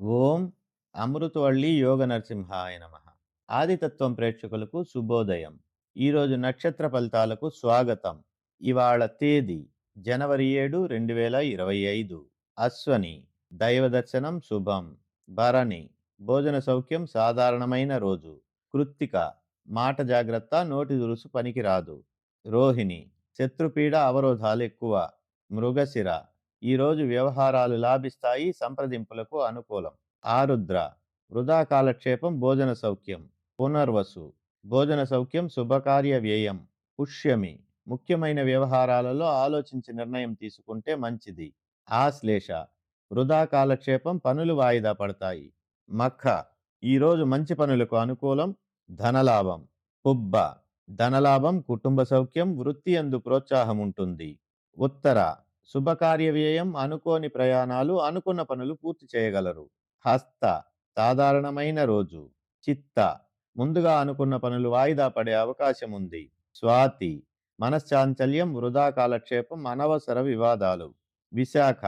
ఓం అమృతవల్లి యోగ నరసింహాయ నమ. ఆదితత్వం ప్రేక్షకులకు శుభోదయం. ఈరోజు నక్షత్ర ఫలితాలకు స్వాగతం. ఇవాళ తేదీ జనవరి ఏడు రెండు వేల ఇరవై ఐదు. అశ్వని దైవ దర్శనం శుభం. భరణి భోజన సౌఖ్యం సాధారణమైన రోజు. కృత్తిక మాట జాగ్రత్త నోటి దురుసు పనికిరాదు. రోహిణి శత్రుపీడ అవరోధాలు ఎక్కువ. మృగశిర ఈరోజు వ్యవహారాలు లాభిస్తాయి సంప్రదింపులకు అనుకూలం. ఆరుద్ర వృధా కాలక్షేపం భోజన సౌఖ్యం పునర్వసు భోజన సౌఖ్యం శుభకార్య వ్యయం పుష్యమి ముఖ్యమైన వ్యవహారాలలో ఆలోచించి నిర్ణయం తీసుకుంటే మంచిది. ఆశ్లేష వృధా కాలక్షేపం పనులు వాయిదా పడతాయి. మఖ ఈరోజు మంచి పనులకు అనుకూలం ధనలాభం. పుబ్బ ధనలాభం కుటుంబ సౌఖ్యం వృత్తి అందు ప్రోత్సాహం ఉంటుంది. ఉత్తర శుభకార్య వ్యయం అనుకోని ప్రయాణాలు అనుకున్న పనులు పూర్తి చేయగలరు. హస్త సాధారణమైన రోజు. చిత్త ముందుగా అనుకున్న పనులు వాయిదా పడే అవకాశం ఉంది. స్వాతి మనశ్చాంచల్యం వృధా కాలక్షేపం అనవసర వివాదాలు. విశాఖ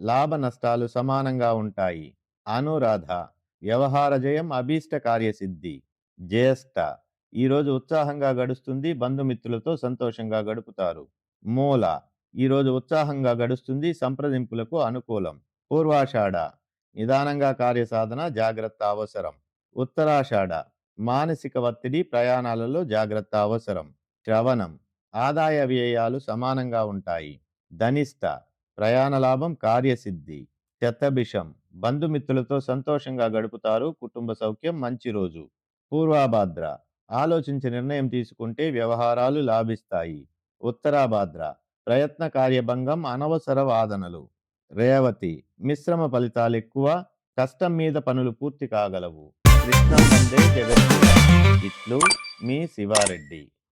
లాభ నష్టాలు సమానంగా ఉంటాయి. అనురాధ వ్యవహార జయం అభీష్ట కార్యసిద్ధి. జ్యేష్ఠ ఈరోజు ఉత్సాహంగా గడుస్తుంది బంధుమిత్రులతో సంతోషంగా గడుపుతారు. మూల ఈరోజు ఉత్సాహంగా గడుస్తుంది సంప్రదింపులకు అనుకూలం. పూర్వాషాఢ నిదానంగా కార్యసాధన జాగ్రత్త అవసరం. ఉత్తరాషాఢ మానసిక ఒత్తిడి ప్రయాణాలలో జాగ్రత్త అవసరం. శ్రవణం ఆదాయ వ్యయాలు సమానంగా ఉంటాయి. ధనిష్ట ప్రయాణ లాభం కార్యసిద్ధి. శతభిషం బంధుమిత్రులతో సంతోషంగా గడుపుతారు కుటుంబ సౌఖ్యం మంచి రోజు. పూర్వాభాద్ర ఆలోచించి నిర్ణయం తీసుకుంటే వ్యవహారాలు లాభిస్తాయి. ఉత్తరాభాద్ర ప్రయత్న కార్యభంగం అనవసర వాదనలు. రేవతి మిశ్రమ ఫలితాలు ఎక్కువ కష్టం మీద పనులు పూర్తి కాగలవు. కృష్ణ ఇట్లు మీ శివారెడ్డి.